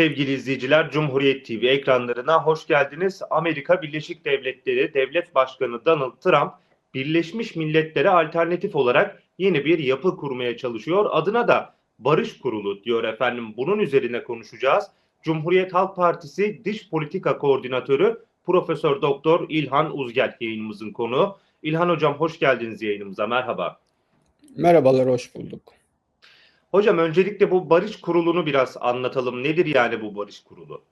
Sevgili izleyiciler, Cumhuriyet TV ekranlarına hoş geldiniz. Amerika Birleşik Devletleri Devlet Başkanı Donald Trump, Birleşmiş Milletler'e alternatif olarak yeni bir yapı kurmaya çalışıyor. Adına da Barış Kurulu diyor efendim. Bunun üzerine konuşacağız. Cumhuriyet Halk Partisi Dış Politika Koordinatörü Profesör Doktor İlhan Uzgel yayınımızın konuğu. İlhan Hocam hoş geldiniz yayınımıza. Merhaba. Merhabalar, hoş bulduk. Hocam öncelikle bu barış kurulunu biraz anlatalım. Nedir yani bu barış kurulu?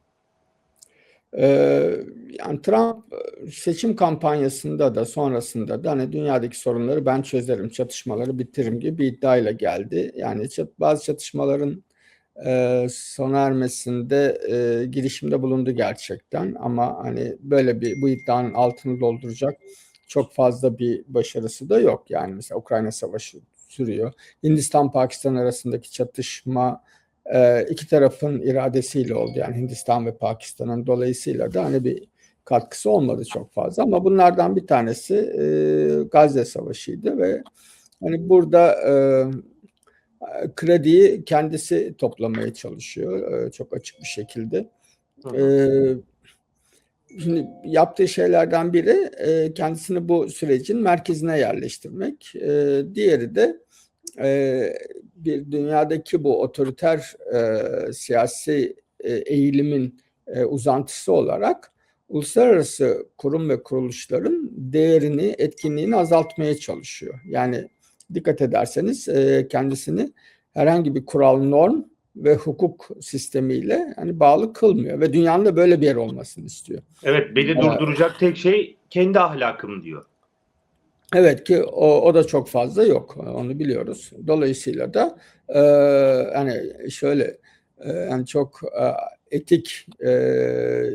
Ee, yani Trump seçim kampanyasında da sonrasında da hani dünyadaki sorunları ben çözerim, çatışmaları bitiririm gibi bir iddiayla geldi. Yani bazı çatışmaların e, sona ermesinde e, girişimde bulundu gerçekten ama hani böyle bir bu iddianın altını dolduracak çok fazla bir başarısı da yok. Yani mesela Ukrayna Savaşı sürüyor. Hindistan-Pakistan arasındaki çatışma e, iki tarafın iradesiyle oldu. Yani Hindistan ve Pakistan'ın dolayısıyla da hani bir katkısı olmadı çok fazla. Ama bunlardan bir tanesi e, Gazze Savaşı'ydı ve hani burada e, krediyi kendisi toplamaya çalışıyor e, çok açık bir şekilde. E, şimdi yaptığı şeylerden biri e, kendisini bu sürecin merkezine yerleştirmek. E, diğeri de e, bir dünyadaki bu otoriter e, siyasi e, eğilimin e, uzantısı olarak uluslararası kurum ve kuruluşların değerini, etkinliğini azaltmaya çalışıyor. Yani dikkat ederseniz e, kendisini herhangi bir kural, norm ve hukuk sistemiyle hani bağlı kılmıyor ve dünyanın da böyle bir yer olmasını istiyor. Evet, beni durduracak tek şey kendi ahlakım diyor. Evet ki o, o da çok fazla yok. Onu biliyoruz. Dolayısıyla da e, hani şöyle e, yani çok e, etik e,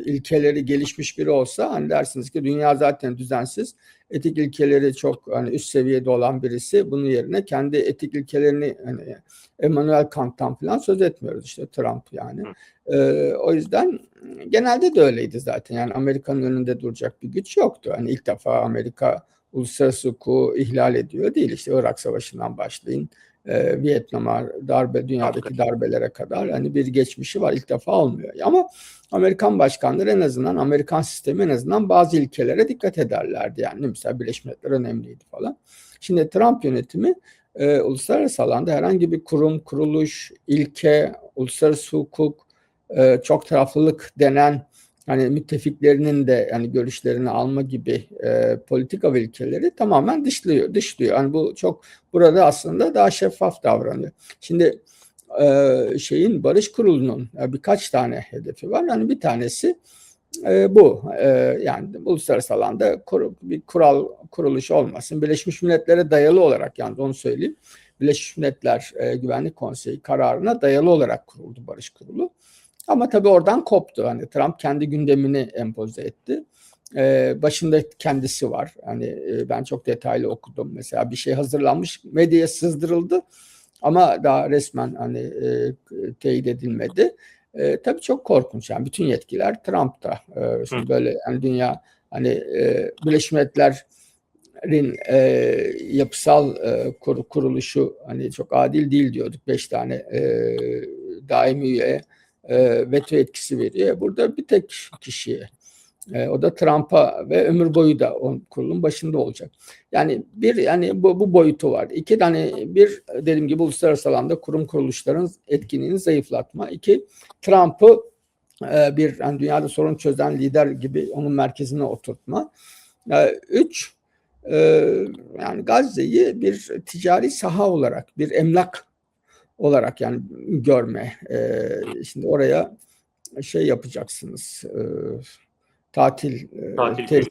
ilkeleri gelişmiş biri olsa hani dersiniz ki dünya zaten düzensiz. Etik ilkeleri çok hani üst seviyede olan birisi bunun yerine kendi etik ilkelerini hani Emmanuel Kant'tan falan söz etmiyoruz işte Trump yani. E, o yüzden genelde de öyleydi zaten. Yani Amerika'nın önünde duracak bir güç yoktu. Hani ilk defa Amerika uluslararası hukuku ihlal ediyor değil. İşte Irak Savaşı'ndan başlayın. E, Vietnam'a darbe, dünyadaki darbelere kadar hani bir geçmişi var. ilk defa olmuyor. Ama Amerikan başkanları en azından Amerikan sistemi en azından bazı ilkelere dikkat ederlerdi. Yani mesela Birleşmiş Milletler önemliydi falan. Şimdi Trump yönetimi e, uluslararası alanda herhangi bir kurum, kuruluş, ilke, uluslararası hukuk, e, çok taraflılık denen hani müttefiklerinin de yani görüşlerini alma gibi e, politika ve ilkeleri tamamen dışlıyor, dışlıyor. Yani bu çok burada aslında daha şeffaf davranıyor. Şimdi e, şeyin Barış Kurulu'nun e, birkaç tane hedefi var. Yani bir tanesi e, bu. E, yani uluslararası alanda kur, bir kural kuruluş olmasın. Birleşmiş Milletler'e dayalı olarak yani onu söyleyeyim. Birleşmiş Milletler e, Güvenlik Konseyi kararına dayalı olarak kuruldu Barış Kurulu. Ama tabii oradan koptu. Hani Trump kendi gündemini empoze etti. Ee, başında kendisi var. Hani e, ben çok detaylı okudum. Mesela bir şey hazırlanmış, medyaya sızdırıldı ama daha resmen hani e, teyit edilmedi. E, tabii çok korkunç. Yani bütün yetkiler Trump'ta. E, şimdi böyle yani dünya hani e, Birleşmiş Milletler'in e, yapısal e, kur, kuruluşu hani çok adil değil diyorduk. Beş tane e, daimi üye e, veto etkisi veriyor. Burada bir tek kişiye e, o da Trump'a ve ömür boyu da o kurulun başında olacak. Yani bir yani bu, bu boyutu var. İki tane bir dediğim gibi uluslararası alanda kurum kuruluşların etkinliğini zayıflatma. İki Trump'ı e, bir yani dünyada sorun çözen lider gibi onun merkezine oturtma. E, üç e, yani Gazze'yi bir ticari saha olarak bir emlak olarak yani görme. E, şimdi oraya şey yapacaksınız. E, tatil, tatil tesis,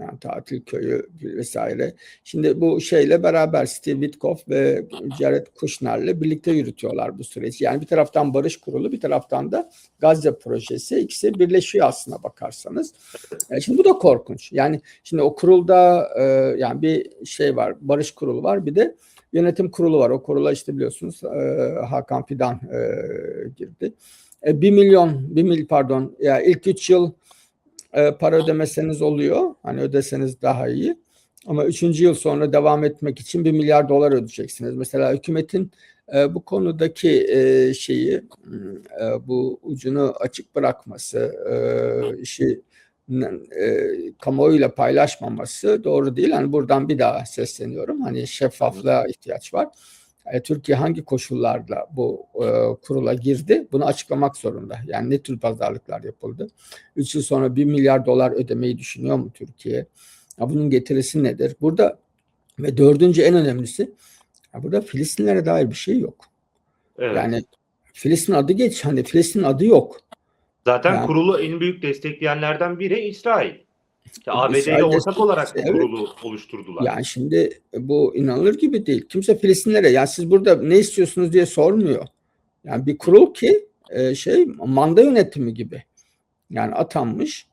yani tatil köyü vesaire. Şimdi bu şeyle beraber Steve Witkoff ve Jared Kushner'le birlikte yürütüyorlar bu süreci. Yani bir taraftan Barış Kurulu, bir taraftan da Gazze projesi. ikisi birleşiyor aslına bakarsanız. Şimdi bu da korkunç. Yani şimdi o kurulda yani bir şey var, Barış Kurulu var, bir de yönetim kurulu var. O kurula işte biliyorsunuz Hakan Fidan girdi. Bir milyon, bir mil pardon, ya ilk üç yıl e, para ödemeseniz oluyor. Hani ödeseniz daha iyi. Ama üçüncü yıl sonra devam etmek için bir milyar dolar ödeyeceksiniz. Mesela hükümetin e, bu konudaki e, şeyi e, bu ucunu açık bırakması, e, işi e, kamuoyuyla paylaşmaması doğru değil. Hani buradan bir daha sesleniyorum. Hani şeffaflığa ihtiyaç var. E, Türkiye hangi koşullarla bu e, kurula girdi? Bunu açıklamak zorunda. Yani ne tür pazarlıklar yapıldı? Üç yıl sonra bir milyar dolar ödemeyi düşünüyor mu Türkiye? Ya bunun getirisi nedir? Burada ve dördüncü en önemlisi ya burada Filistinlere dair bir şey yok. Evet. Yani Filistin adı geç. Hani Filistin adı yok. Zaten Yani- kurulu en büyük destekleyenlerden biri İsrail. İşte ABD ile ortak olarak bu Evet. kurulu oluşturdular. Yani şimdi bu inanılır gibi değil. Kimse Filistinlere ya siz burada ne istiyorsunuz diye sormuyor. Yani bir kurul ki e, şey manda yönetimi gibi. Yani atanmış.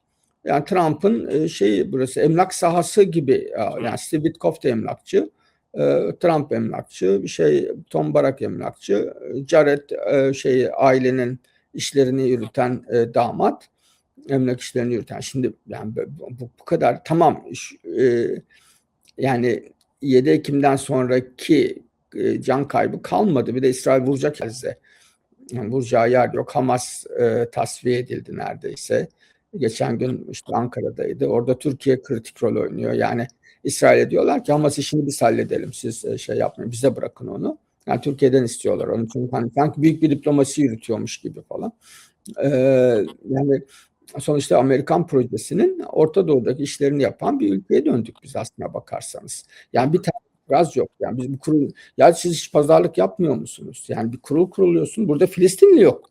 Yani Trump'ın e, şey burası emlak sahası gibi. Ya, Yani Steve Witkoff da emlakçı. e, Trump emlakçı, bir şey Tom Barak emlakçı, Jared şey ailenin işlerini yürüten e, damat emlak işlerini yürüten. Şimdi yani bu, bu, kadar tamam e, yani 7 Ekim'den sonraki e, can kaybı kalmadı. Bir de İsrail vuracak herkese. Yani vuracağı yer yok. Hamas e, tasfiye edildi neredeyse. Geçen gün işte Ankara'daydı. Orada Türkiye kritik rol oynuyor. Yani İsrail'e diyorlar ki Hamas işini biz halledelim. Siz e, şey yapmayın. Bize bırakın onu. Yani Türkiye'den istiyorlar onu. Çünkü hani sanki büyük bir diplomasi yürütüyormuş gibi falan. Ee, yani sonuçta Amerikan projesinin Orta Doğu'daki işlerini yapan bir ülkeye döndük biz aslına bakarsanız. Yani bir tane itiraz yok. Yani biz bu kurul ya siz hiç pazarlık yapmıyor musunuz? Yani bir kurul kuruluyorsun. Burada Filistinli yok.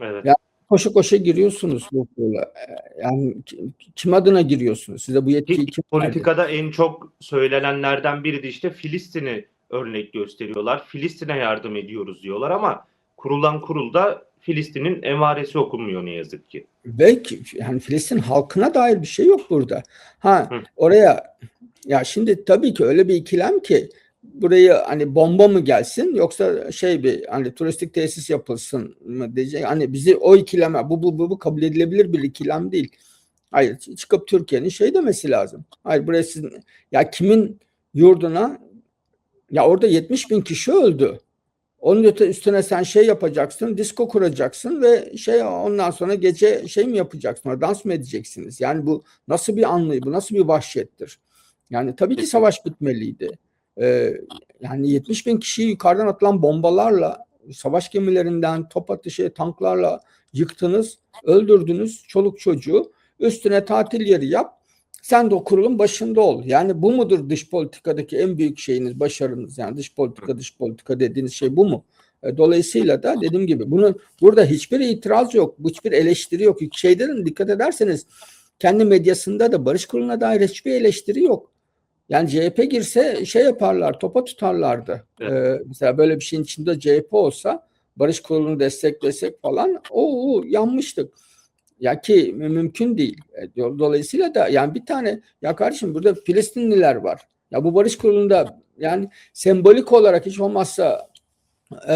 Evet. Ya- Koşa koşa giriyorsunuz bu kurula. Ee, Yani ki- kim adına giriyorsunuz? Size bu yetkiyi Ki kim verdi? politikada en çok söylenenlerden biri de işte Filistin'i örnek gösteriyorlar. Filistin'e yardım ediyoruz diyorlar ama kurulan kurulda Filistin'in emaresi okunmuyor ne yazık ki. Ve yani Filistin halkına dair bir şey yok burada. Ha Hı. oraya ya şimdi tabii ki öyle bir ikilem ki burayı hani bomba mı gelsin yoksa şey bir hani turistik tesis yapılsın mı diyecek. Hani bizi o ikileme bu bu bu, bu kabul edilebilir bir ikilem değil. Hayır çıkıp Türkiye'nin şey demesi lazım. Hayır buraya sizin ya kimin yurduna ya orada 70 bin kişi öldü. Onun öte üstüne sen şey yapacaksın, disco kuracaksın ve şey ondan sonra gece şey mi yapacaksın, dans mı edeceksiniz? Yani bu nasıl bir anlayı, bu nasıl bir vahşettir? Yani tabii ki savaş bitmeliydi. Ee, yani 70 bin kişiyi yukarıdan atılan bombalarla, savaş gemilerinden, top atışı, tanklarla yıktınız, öldürdünüz çoluk çocuğu. Üstüne tatil yeri yap. Sen de o kurulun başında ol. Yani bu mudur dış politikadaki en büyük şeyiniz, başarınız? Yani dış politika, dış politika dediğiniz şey bu mu? E, Dolayısıyla da dediğim gibi bunun burada hiçbir itiraz yok, hiçbir eleştiri yok. Şeyden dikkat ederseniz kendi medyasında da Barış Kurulu'na dair hiçbir eleştiri yok. Yani CHP girse şey yaparlar, topa tutarlardı. Ee, mesela böyle bir şeyin içinde CHP olsa Barış Kurulu'nu desteklesek falan o yanmıştık. Ya ki mü- mümkün değil. E, do- Dolayısıyla da yani bir tane ya kardeşim burada Filistinliler var. Ya bu Barış Kurulu'nda yani sembolik olarak hiç olmazsa e,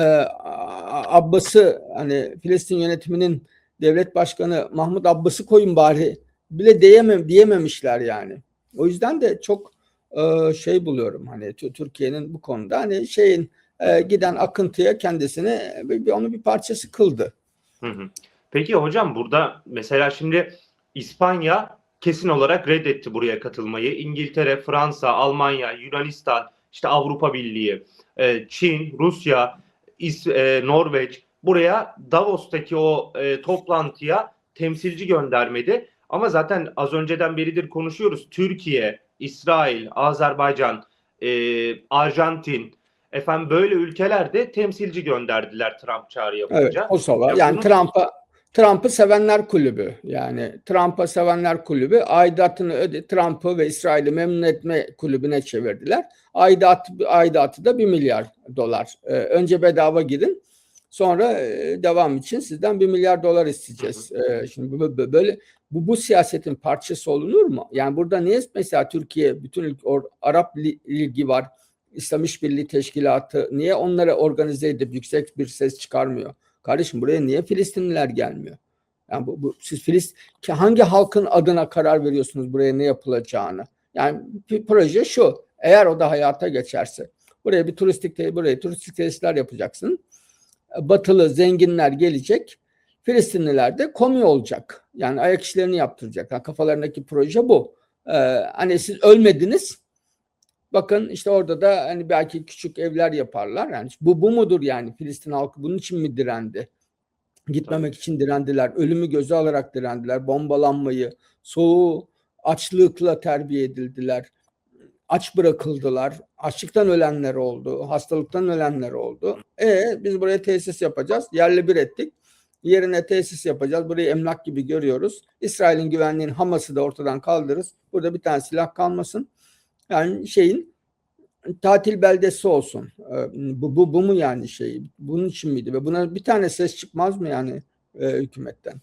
Abbas'ı hani Filistin yönetiminin devlet başkanı Mahmut Abbas'ı koyun bari bile diyemem diyememişler yani. O yüzden de çok e, şey buluyorum hani Tü- Türkiye'nin bu konuda hani şeyin e, giden akıntıya kendisini bir, bir- onu bir parçası kıldı. Hı hı. Peki hocam burada mesela şimdi İspanya kesin olarak reddetti buraya katılmayı. İngiltere, Fransa, Almanya, Yunanistan, işte Avrupa Birliği, e, Çin, Rusya, İs- e, Norveç buraya Davos'taki o e, toplantıya temsilci göndermedi. Ama zaten az önceden beridir konuşuyoruz. Türkiye, İsrail, Azerbaycan, Arjantin, efendim böyle ülkeler de temsilci gönderdiler Trump çağrı Evet, yapınca. Kosova. Ya Yani bunu- Trump'a Trump'ı sevenler kulübü. Yani Trump'a sevenler kulübü aidatını öde Trump'ı ve İsrail'i memnun etme kulübüne çevirdiler. Aidat aidatı da 1 milyar dolar. Ee, önce bedava gidin. Sonra e, devam için sizden 1 milyar dolar isteyeceğiz. Ee, şimdi bu- böyle bu bu siyasetin parçası olunur mu? Yani burada niye mesela Türkiye bütün or- Arap Li- Ligi var. İslam İşbirliği Teşkilatı niye onları organize edip yüksek bir ses çıkarmıyor? Kardeşim buraya niye Filistinliler gelmiyor? Yani bu, bu siz Filist ki hangi halkın adına karar veriyorsunuz buraya ne yapılacağını? Yani proje şu. Eğer o da hayata geçerse Buraya bir turistik buraya turistik tesisler yapacaksın. Batılı zenginler gelecek. Filistinliler de komi olacak. Yani ayak işlerini yaptıracak. Yani kafalarındaki proje bu. Ee, hani siz ölmediniz. Bakın işte orada da hani belki küçük evler yaparlar. Yani bu bu mudur yani Filistin halkı bunun için mi direndi? Gitmemek için direndiler. Ölümü göze alarak direndiler. Bombalanmayı, soğuğu, açlıkla terbiye edildiler. Aç bırakıldılar. Açlıktan ölenler oldu. Hastalıktan ölenler oldu. E biz buraya tesis yapacağız. Yerle bir ettik. Yerine tesis yapacağız. Burayı emlak gibi görüyoruz. İsrail'in güvenliğin Hamas'ı da ortadan kaldırırız. Burada bir tane silah kalmasın. Yani şeyin tatil beldesi olsun. Ee, Bu, bu, bu mu yani şey? Bunun için miydi? Ve buna bir tane ses çıkmaz mı yani e, hükümetten?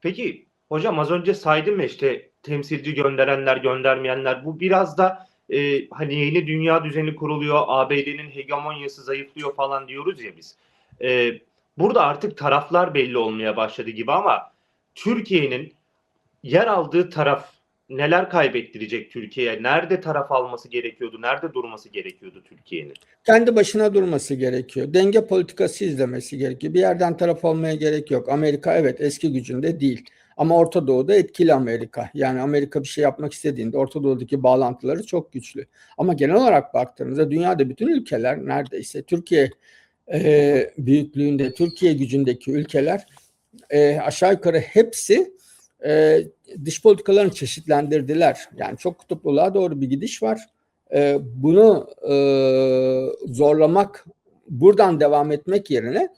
Peki hocam az önce saydım ya işte temsilci gönderenler göndermeyenler bu biraz da e, hani yeni dünya düzeni kuruluyor ABD'nin hegemonyası zayıflıyor falan diyoruz ya biz. E, burada artık taraflar belli olmaya başladı gibi ama Türkiye'nin yer aldığı taraf neler kaybettirecek Türkiye'ye? Nerede taraf alması gerekiyordu? Nerede durması gerekiyordu Türkiye'nin? Kendi başına durması gerekiyor. Denge politikası izlemesi gerekiyor. Bir yerden taraf olmaya gerek yok. Amerika evet eski gücünde değil. Ama Orta Doğu'da etkili Amerika. Yani Amerika bir şey yapmak istediğinde Orta Doğu'daki bağlantıları çok güçlü. Ama genel olarak baktığınızda dünyada bütün ülkeler neredeyse Türkiye e, büyüklüğünde, Türkiye gücündeki ülkeler e, aşağı yukarı hepsi e, dış politikalarını çeşitlendirdiler. Yani çok kutupluluğa doğru bir gidiş var. E, bunu e, zorlamak, buradan devam etmek yerine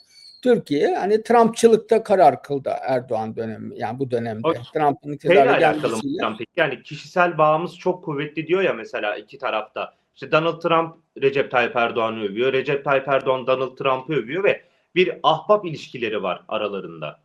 Türkiye hani Trumpçılıkta karar kıldı Erdoğan dönemi yani bu dönemde. Trump'ın iktidara gelmesiyle. peki? Yani kişisel bağımız çok kuvvetli diyor ya mesela iki tarafta. İşte Donald Trump Recep Tayyip Erdoğan'ı övüyor. Recep Tayyip Erdoğan Donald Trump'ı övüyor ve bir ahbap ilişkileri var aralarında.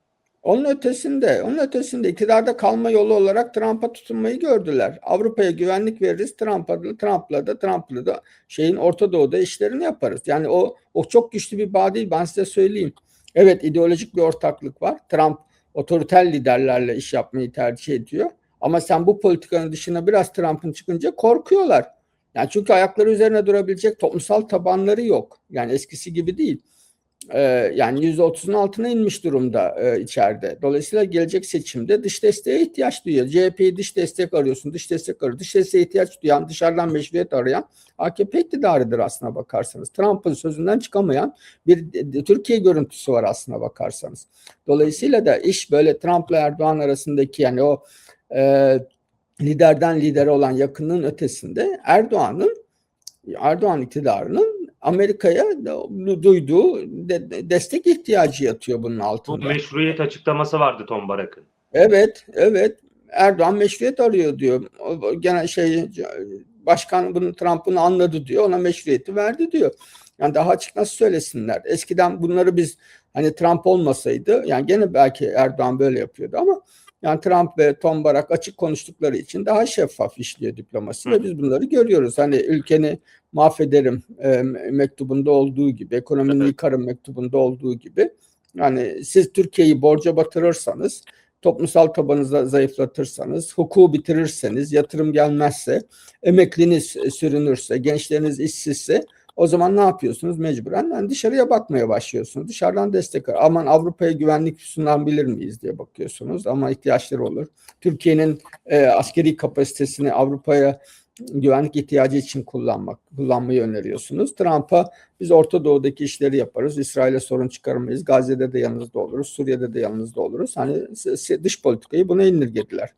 Onun ötesinde, onun ötesinde iktidarda kalma yolu olarak Trump'a tutunmayı gördüler. Avrupa'ya güvenlik veririz, Trump'a Trump'la da, Trump'la da şeyin Orta Doğu'da işlerini yaparız. Yani o o çok güçlü bir bağ değil ben size söyleyeyim. Evet ideolojik bir ortaklık var. Trump otoriter liderlerle iş yapmayı tercih ediyor. Ama sen bu politikanın dışına biraz Trump'ın çıkınca korkuyorlar. Yani çünkü ayakları üzerine durabilecek toplumsal tabanları yok. Yani eskisi gibi değil. Ee, yani %30'un altına inmiş durumda e, içeride. Dolayısıyla gelecek seçimde dış desteğe ihtiyaç duyuyor. CHP'yi dış destek arıyorsun, dış destek arıyor. Dış desteğe ihtiyaç duyan, dışarıdan meşruiyet arayan AKP iktidarıdır aslına bakarsanız. Trump'ın sözünden çıkamayan bir de- de- Türkiye görüntüsü var aslına bakarsanız. Dolayısıyla da iş böyle Trump'la Erdoğan arasındaki yani o e, liderden lidere olan yakınlığın ötesinde Erdoğan'ın Erdoğan iktidarının Amerika'ya du- duyduğu de- de- destek ihtiyacı yatıyor bunun Bu altında. meşruiyet açıklaması vardı Tom Barak'ın. Evet, evet. Erdoğan meşruiyet arıyor diyor. O- Gene şey başkan bunu Trump'ın anladı diyor. Ona meşruiyeti verdi diyor. Yani daha açık nasıl söylesinler? Eskiden bunları biz hani Trump olmasaydı yani gene belki Erdoğan böyle yapıyordu ama yani Trump ve Tom Barak açık konuştukları için daha şeffaf işliyor diplomasi ve biz bunları görüyoruz. Hani ülkeni mahvederim e, mektubunda olduğu gibi, ekonominin Evet. yıkarım mektubunda olduğu gibi. Yani siz Türkiye'yi borca batırırsanız, toplumsal tabanınızı zayıflatırsanız, hukuku bitirirseniz, yatırım gelmezse, emekliniz sürünürse, gençleriniz işsizse o zaman ne yapıyorsunuz? Mecburen yani dışarıya bakmaya başlıyorsunuz. Dışarıdan destek ar- Aman Avrupa'ya güvenlik sunabilir miyiz diye bakıyorsunuz ama ihtiyaçları olur. Türkiye'nin e, askeri kapasitesini Avrupa'ya güvenlik ihtiyacı için kullanmak, kullanmayı öneriyorsunuz. Trump'a biz Orta Doğu'daki işleri yaparız. İsrail'e sorun çıkarmayız. Gazze'de de yanınızda oluruz. Suriye'de de yanınızda oluruz. Hani dış politikayı buna indirgediler.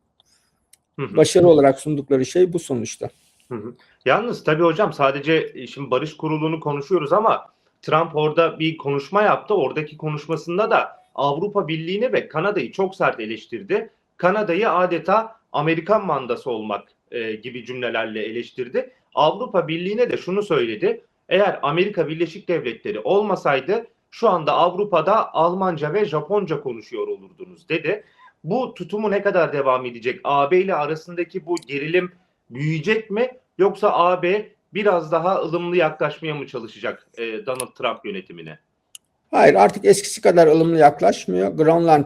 Hı hı. Başarı olarak sundukları şey bu sonuçta. Hı hı. Yalnız tabii hocam sadece e, şimdi barış kurulunu konuşuyoruz ama Trump orada bir konuşma yaptı. Oradaki konuşmasında da Avrupa Birliği'ni ve Kanada'yı çok sert eleştirdi. Kanada'yı adeta Amerikan mandası olmak e, gibi cümlelerle eleştirdi. Avrupa Birliği'ne de şunu söyledi. Eğer Amerika Birleşik Devletleri olmasaydı şu anda Avrupa'da Almanca ve Japonca konuşuyor olurdunuz dedi. Bu tutumu ne kadar devam edecek? AB ile arasındaki bu gerilim büyüyecek mi yoksa AB biraz daha ılımlı yaklaşmaya mı çalışacak e, Donald Trump yönetimine? Hayır artık eskisi kadar ılımlı yaklaşmıyor. Grönland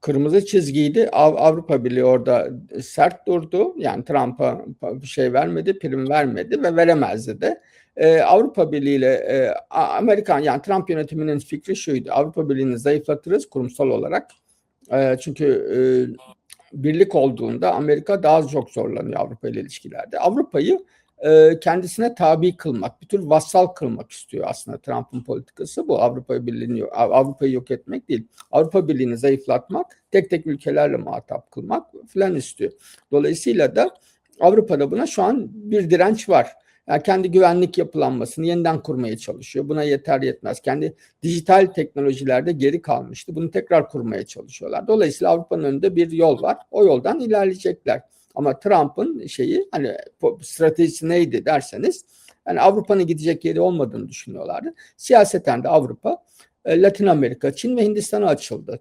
kırmızı çizgiydi. Av- Avrupa Birliği orada sert durdu. Yani Trump'a bir şey vermedi, prim vermedi ve veremezdi de. e, Avrupa Birliği ile e, Amerikan yani Trump yönetiminin fikri şuydu. Avrupa Birliği'ni zayıflatırız kurumsal olarak. E, çünkü e, birlik olduğunda Amerika daha çok zorlanıyor Avrupa ile ilişkilerde. Avrupa'yı e, kendisine tabi kılmak, bir tür vassal kılmak istiyor aslında Trump'ın politikası bu. Avrupa Birliği'ni Av- Avrupa'yı yok etmek değil. Avrupa Birliği'ni zayıflatmak, tek tek ülkelerle muhatap kılmak falan istiyor. Dolayısıyla da Avrupa'da buna şu an bir direnç var. Kendi güvenlik yapılanmasını yeniden kurmaya çalışıyor. Buna yeter yetmez. Kendi dijital teknolojilerde geri kalmıştı. Bunu tekrar kurmaya çalışıyorlar. Dolayısıyla Avrupa'nın önünde bir yol var. O yoldan ilerleyecekler. Ama Trump'ın şeyi hani stratejisi neydi derseniz yani Avrupa'nın gidecek yeri olmadığını düşünüyorlardı. Siyaseten de Avrupa, e, Latin Amerika, Çin ve Hindistan'a açıldı.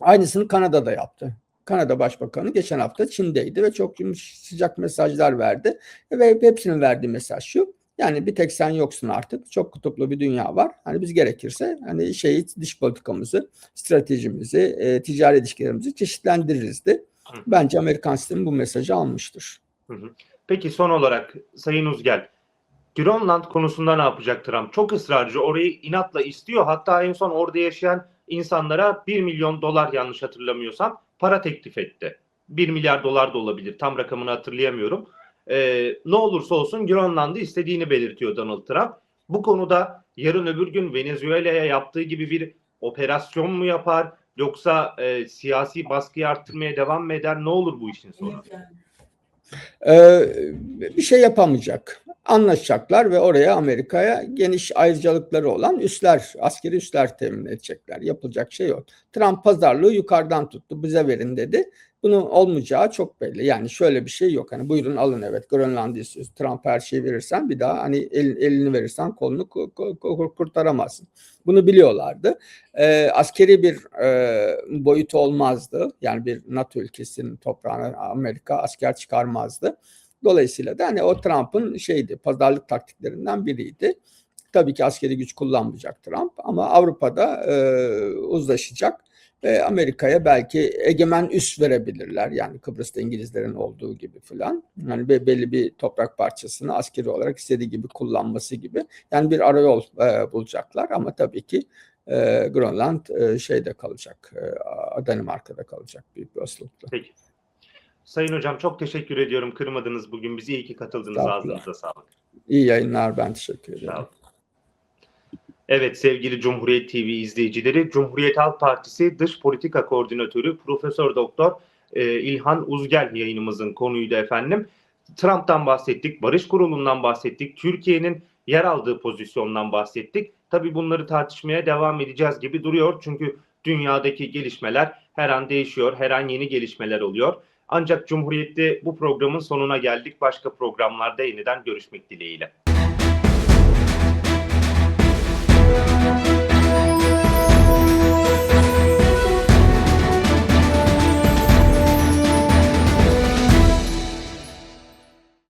Aynısını Kanada'da yaptı. Kanada Başbakanı geçen hafta Çin'deydi ve çok sıcak mesajlar verdi. Ve hepsinin verdiği mesaj şu. Yani bir tek sen yoksun artık. Çok kutuplu bir dünya var. Hani biz gerekirse hani şeyi dış politikamızı, stratejimizi, e, ticari ilişkilerimizi. Hı. Bence Amerikan sistemi bu mesajı almıştır. Peki son olarak Sayın Uzgel, Grönland konusunda ne yapacak Trump? Çok ısrarcı, orayı inatla istiyor. Hatta en son orada yaşayan insanlara 1 milyon dolar yanlış hatırlamıyorsam para teklif etti. 1 milyar dolar da olabilir. Tam rakamını hatırlayamıyorum. Ee, ne olursa olsun Grönland'ı istediğini belirtiyor Donald Trump. Bu konuda yarın öbür gün Venezuela'ya yaptığı gibi bir operasyon mu yapar? Yoksa e, siyasi baskıyı arttırmaya devam mı eder? Ne olur bu işin sonu? Ee, bir şey yapamayacak. Anlaşacaklar ve oraya Amerika'ya geniş ayrıcalıkları olan üsler, askeri üsler temin edecekler. Yapılacak şey yok. Trump pazarlığı yukarıdan tuttu. Bize verin dedi. Bunun olmayacağı çok belli. Yani şöyle bir şey yok. Hani buyurun alın evet Grönland'ı istiyoruz. Trump her şeyi verirsen bir daha hani el- elini verirsen kolunu ku- ku- ku- kurtaramazsın. Bunu biliyorlardı. Ee, askeri bir e, boyutu olmazdı. Yani bir NATO ülkesinin toprağına Amerika asker çıkarmazdı. Dolayısıyla da hani o Trump'ın şeydi, pazarlık taktiklerinden biriydi. Tabii ki askeri güç kullanmayacak Trump ama Avrupa'da e, uzlaşacak ve Amerika'ya belki egemen üs verebilirler. Yani Kıbrıs'ta İngilizlerin olduğu gibi filan. Yani be- belli bir toprak parçasını askeri olarak istediği gibi kullanması gibi. Yani bir arayol e, bulacaklar ama tabii ki e, Grönland e, şeyde kalacak, e, Danimarka'da kalacak büyük bir olasılıkla. Peki. Sayın Hocam çok teşekkür ediyorum. Kırmadınız bugün bizi. iyi ki katıldınız. Ağzınıza sağlık. İyi yayınlar ben teşekkür ederim. Sağ olun. Evet sevgili Cumhuriyet TV izleyicileri, Cumhuriyet Halk Partisi Dış Politika Koordinatörü Profesör Doktor e, İlhan Uzgel yayınımızın konuydu efendim. Trump'tan bahsettik, Barış Kurulu'ndan bahsettik, Türkiye'nin yer aldığı pozisyondan bahsettik. Tabii bunları tartışmaya devam edeceğiz gibi duruyor. Çünkü dünyadaki gelişmeler her an değişiyor, her an yeni gelişmeler oluyor. Ancak Cumhuriyet'te bu programın sonuna geldik. Başka programlarda yeniden görüşmek dileğiyle.